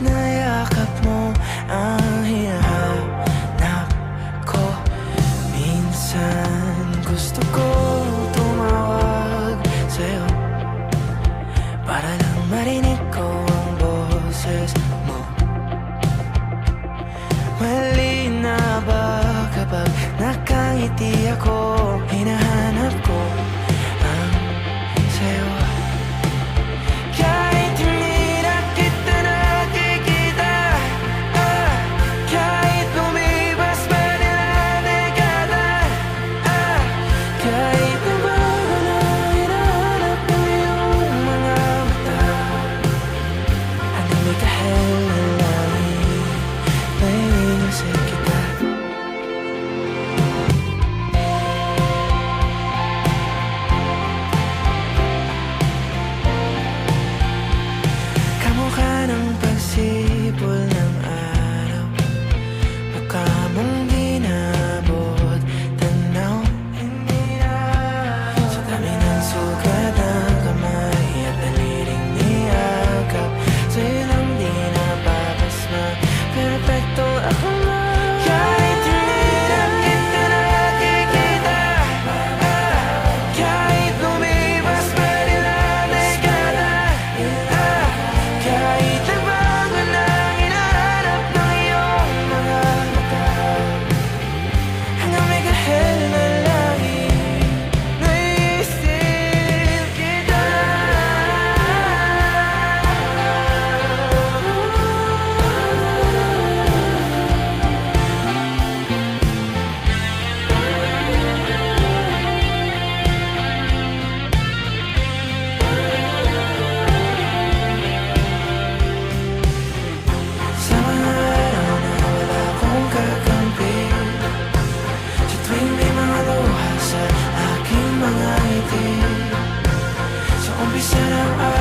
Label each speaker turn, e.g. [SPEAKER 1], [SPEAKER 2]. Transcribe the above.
[SPEAKER 1] na yakap mo ang hinahanap ko. Minsan gusto ko tumawag sa'yo Para lang marinig ko ang boses mo. Mali na ba kapag nakangiti ako? Hinahanap perfecto. Ako we set our